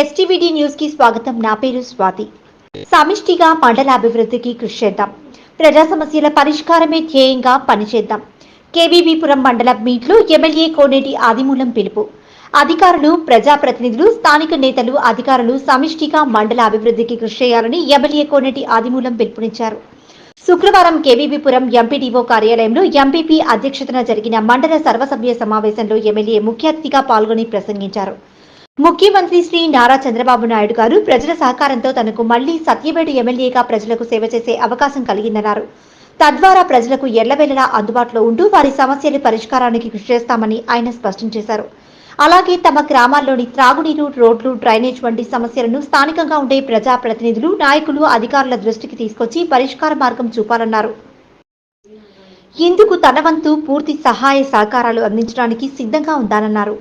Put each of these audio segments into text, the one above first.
ఎస్టీవీడీ న్యూస్కి స్వాగతం. నా పేరు స్వాతి. సమిష్టిగా మండల అభివృద్ధికి కృషి చేద్దాం. ప్రజా సమస్యల పరిష్కారమే ధ్యేయంగా పనిచేద్దాం. కేవీబీపురం మండల మీట్లో ఎమ్మెల్యే కోనేటి ఆదిమూలం పిలుపు. అధికారులు ప్రజాప్రతినిధులు స్థానిక నేతలు అధికారులు సమిష్టిగా మండల అభివృద్ధికి కృషి చేయాలని ఎమ్మెల్యే కోనేటి ఆదిమూలం పిలుపునిచ్చారు. శుక్రవారం కేవీబీపురం ఎంపీడీఓ కార్యాలయంలో ఎంపీపీ అధ్యక్షతన జరిగిన మండల సర్వసభ్య సమావేశంలో ఎమ్మెల్యే ముఖ్య అతిథిగా పాల్గొని ప్రసంగించారు. ముఖ్యమంత్రి శ్రీ నారా చంద్రబాబు నాయుడు గారు ప్రజల సహకారంతో తనకు మళ్ళీ సత్యవేడు ఎమ్మెల్యేగా ప్రజలకు సేవ చేసే అవకాశం కలిగిందన్నారు. తద్వారా ప్రజలకు ఎల్లవేళలా అందుబాటులో ఉంటూ వారి సమస్యల పరిష్కారానికి కృషి చేస్తామని ఆయన స్పష్టం చేశారు. అలాగే తమ గ్రామాల్లోని త్రాగునీరు రోడ్లు డ్రైనేజ్ వంటి సమస్యలను స్థానికంగా ఉండే ప్రజా ప్రతినిధులు నాయకులు అధికారుల దృష్టికి తీసుకొచ్చి పరిష్కార మార్గం చూపాలన్నారు. ఇందుకు తన వంతు పూర్తి సహాయ సహకారాలు అందించడానికి సిద్ధంగా ఉందానన్నారు.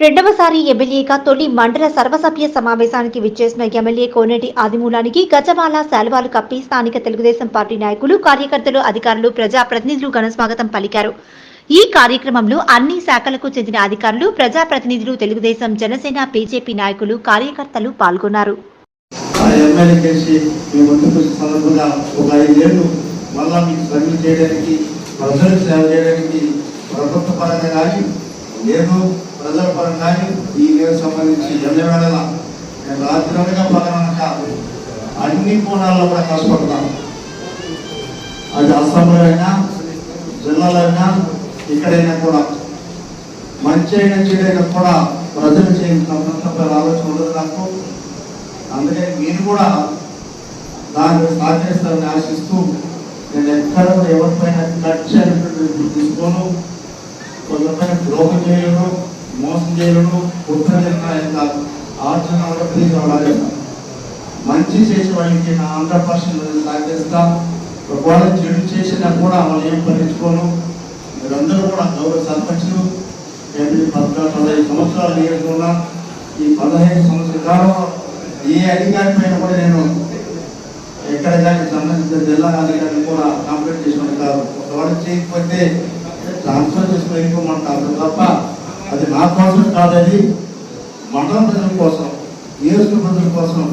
రెండవసారి ఎమ్మెల్యేగా తొలి మండల సర్వసభ్య సమావేశానికి విచ్చేసిన ఎమ్మెల్యే కోనేటి ఆదిమూలానికి గజమాల శాల్వాలు కప్పి స్థానిక తెలుగుదేశం పార్టీ నాయకులు కార్యకర్తలు అధికారులు ప్రజాప్రతినిధులు ఘనస్వాగతం పలికారు. ఈ కార్యక్రమంలో అన్ని శాఖలకు చెందిన అధికారులు ప్రజాప్రతినిధులు తెలుగుదేశం జనసేన బీజేపీ నాయకులు కార్యకర్తలు పాల్గొన్నారు. ప్రభుత్వ పరంగా కానీ నేను ప్రజల పరంగా కానీ ఈ సంబంధించి ఎల్లవేళ నేను రాత్రిగా పగలనక అన్ని కోణాల్లో కూడా కష్టపడతాను అది అసెంబ్లీ అయినా జిల్లాలో అయినా ఇక్కడైనా కూడా. మంచి అయినా చెడైనా కూడా ప్రజలు చేయని సంబంధంపై ఆలోచన ఉండదు నాకు. అందుకని మీరు కూడా దాన్ని సహకరిస్తారని ఆశిస్తూ నేను ఎక్కడ కూడా ఎవరిపైన కట్ చేయనటువంటి తీసుకోను కొంతపైన ద్రోహం చేయను మోసం చేయను కుట్ర ఆర్జన ఆలోచన మంచి చేసే వాళ్ళకి నా హండ్రెడ్ పర్సెంట్ సహకరిస్తా ఒకవేళ చెడు చేసినా కూడా వాళ్ళు ఏం పట్టించుకోను. మీరందరూ కూడా గౌరవ సర్పంచులు ఎనిమిది పద్నాలుగు పదహైదు సంవత్సరాలు నియోజకవర్గం ఈ పదహైదు సంవత్సరాల కాలంలో ఏ అధికారి పైన కూడా నేను ఎక్కడ కానీ సంబంధించిన జిల్లా అధికారులు కూడా కంప్లీట్ చేసుకుని కాదు. ఒకవేళ చేయకపోతే ట్రాన్స్ఫర్ చేసుకుని వెళ్ళిపోమంటారు తప్ప అది నా కోసం కాదది అది మండలం ప్రజల కోసం నియోజక ప్రజల కోసం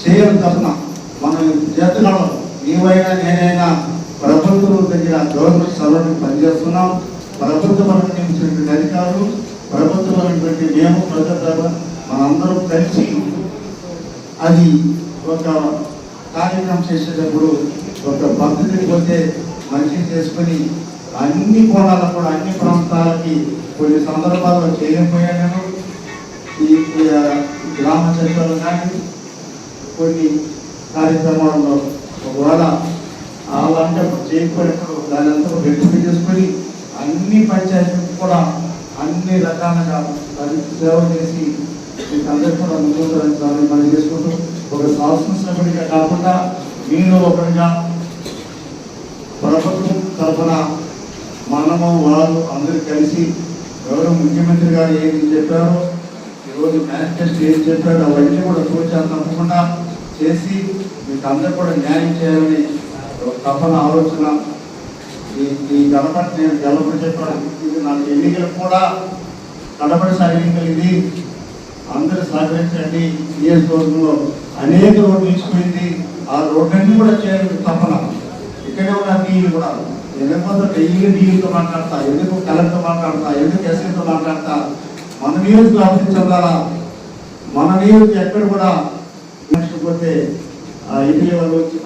చేయడం తప్పన. మనం చేతున్నాం నీవైనా నేనైనా ప్రభుత్వం దగ్గర గవర్నమెంట్ సర్వెంట్ పనిచేస్తున్నాం. ప్రభుత్వం పరంగా నియమించినటువంటి అధికారులు ప్రభుత్వ మేము ప్రజల మనందరం కలిసి అది ఒక కార్యక్రమం చేసేటప్పుడు ఒక పద్ధతిని పోతే మంచి చేసుకొని అన్ని కోణాలు కూడా అన్ని ప్రాంతాలకి కొన్ని సందర్భాల్లో చేయకపోయాను ఈ గ్రామ చర్చలు కానీ కొన్ని కార్యక్రమాల్లో ఒకవేళ అలాంటి చేయకపోయినప్పుడు దాని అంతా రెక్టిఫై చేసుకొని అన్ని పంచాయతీలకు కూడా అన్ని రకాలుగా సేవ చేసి మీకు అందరికీ కూడా ముందుకు మనం చేసుకుంటూ ఒక శాసనసభ్యుడిగా కాకుండా మీలో ఒకరిగా ప్రభుత్వం తరఫున మనము వాళ్ళు అందరూ కలిసి ఎవరు ముఖ్యమంత్రి గారు ఏది చెప్పారో ఈరోజు మేనిఫెస్ట్ ఏం చెప్పారో అవన్నీ కూడా సూచన తప్పకుండా చేసి మీకు అందరూ కూడా న్యాయం చేయాలని ఒక తపన ఆలోచన. ఈ ఈ గణపతి నేను గెలపడి చెప్పాను. ఇది నాకు ఎన్నికలు కూడా కడపడి ఎన్నికలు ఇది. అందరూ సహకరించండి. నియోజకవర్గంలో అనేక రోడ్లు ఇచ్చిపోయింది. ఆ రోడ్లన్నీ కూడా చేయాలి తప్పన ఇక్కడే ఉన్న నీళ్ళు కూడా ఎందుకంటే డైలీ డీలతో మాట్లాడతా ఎందుకు కలెక్టర్తో మాట్లాడతా ఎందుకు ఎస్ఐతో మాట్లాడతా. మన నియోజకవర్గం అభివృద్ధి చెందాలా మన నియోజకం ఎక్కడ కూడా పోతే ఇటీవల వచ్చి